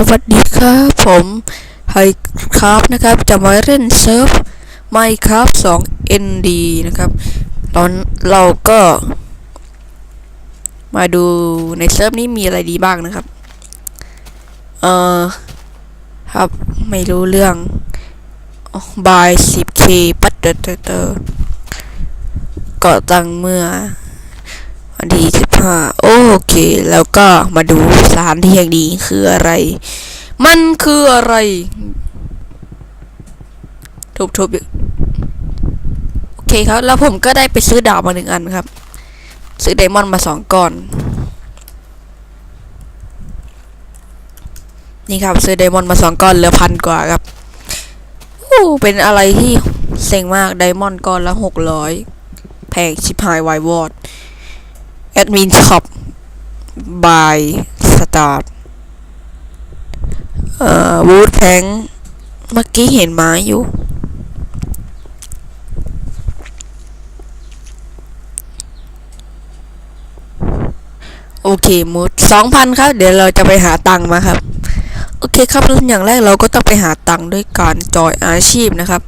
สวัสดีครับ ผมไฮครับนะครับ จะมาเล่นเซิร์ฟ Minecraft 2 ND นะครับตอนเราก็ มาดูในเซิร์ฟนี้มีอะไรดีบ้างนะครับ เอ่อ ครับไม่รู้เรื่องบาย 10k ปัดเตอร์เตอร์เตอร์ก่อตั้งเมื่อ วันที่15โอเค แล้วก็มาดูสถานที่แห่งนี้คืออะไร มันคืออะไร ทุบทุบโอเคครับ แล้วผมก็ได้ไปซื้อดาบมาหนึ่งอันครับ ซื้อไดมอนด์มาสองก้อน นี่ครับ ซื้อไดมอนด์มาสองก้อนเหลือพันกว่าครับอู้เป็นอะไรที่เซ็งมากไดมอนด์ก้อนละหกร้อยแพงชิบหายวายวอด แอดมินช็อปบายสตาร์ทเอ่อวูดแพงเมื่อกี้เห็นไม้อยู่ โอเคมูดสองพันครับ เดี๋ยวเราจะไปหาตังค์มาครับ โอเคครับเริ่มอย่างแรกเราก็ต้องไปหาตังค์ด้วยการจอยอาชีพนะครับ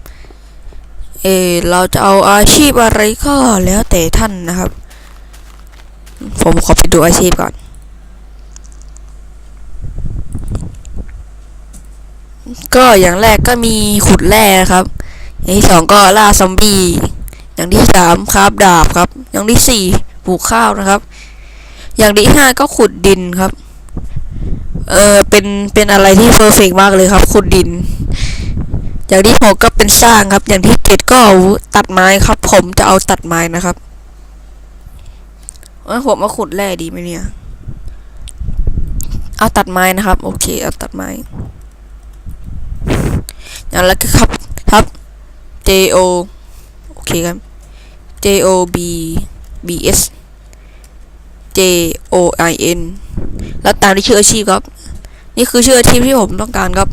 เออเราจะเอาอาชีพอะไรก็แล้วแต่ท่านนะครับ ผมขอไปดูอาชีพก่อน ก็อย่างแรกก็มีขุดแร่ครับ อย่างที่สองก็ล่าซอมบี้ อย่างที่สามคราบดาบครับ อย่างที่สี่ปลูกข้าวนะครับ อย่างที่ห้าก็ขุดดินครับ เออเป็นเป็นอะไรที่เพอร์เฟกมากเลยครับ ขุดดิน อย่างที่หกก็เป็นสร้างครับ อย่างที่เจ็ดก็เอาตัดไม้ครับ ผมจะเอาตัดไม้นะครับ เอ้ยผมมาขุดแร่ดีไหมเนี่ยเอาตัดไม้นะครับ โอเคเอาตัดไม้อย่างแรกก็ครับครับ J O โอเคครับ J O B B S J O I N แล้วตามที่ชื่ออาชีพครับ นี่คือชื่ออาชีพที่ผมต้องการครับ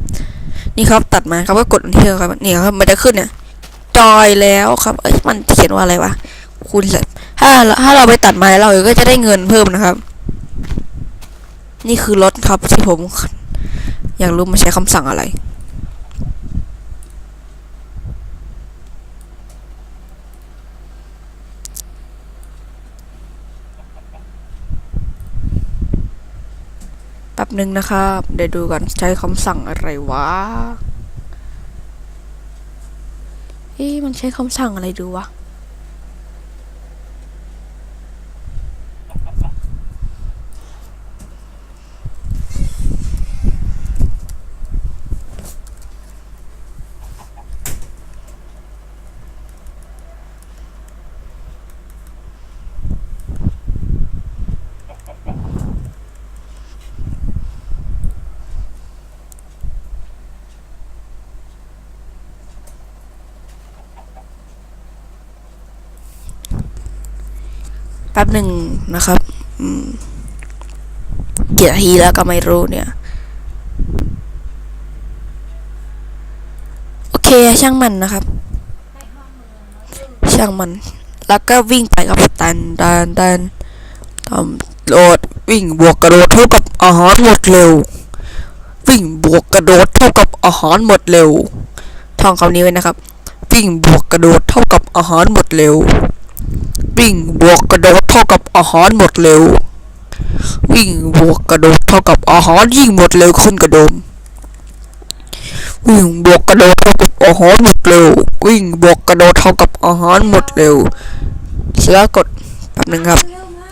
นี่ครับตัดไม้ครับก็กดอันที่ครับเนี่ยครับมันจะขึ้นเนี่ยจอยแล้วครับเอ้ยมันเขียนว่าอะไรวะคุณเสร็จ ถ้าถ้าเราไปตัดไม้เราก็จะได้เงินเพิ่มนะครับ นี่คือรถครับที่ผม อยากรู้มันใช้คำสั่งอะไร แป๊บหนึ่งนะครับ เดี๋ยวดูก่อนใช้คำสั่งอะไรวะเอ๊ะมันใช้คำสั่งอะไรดูวะ แป๊บหนึ่งนะครับกี่นาทีแล้วก็ไม่รู้เนี่ย โอเคช่างมันนะครับ ช่างมัน แล้วก็วิ่งไปกับตันดันดันทำโดดวิ่งบวกกระโดดเท่ากับอาหารหมดเร็ว วิ่งบวกกระโดดเท่ากับอาหารหมดเร็วท่องคำนี้ไว้นะครับ วิ่งบวกกระโดดเท่ากับอาหารหมดเร็ว วิ่งบวกกระโดดเท่ากับอาหารหมดเร็ว วิ่งบวกกระโดดเท่ากับอาหารยิ่งหมดเร็วขึ้นกระโดม วิ่งบวกกระโดดเท่ากับอาหารหมดเร็ว วิ่งบวกกระโดดเท่ากับอาหารหมดเร็ว แล้วกดแป๊บนึงครับ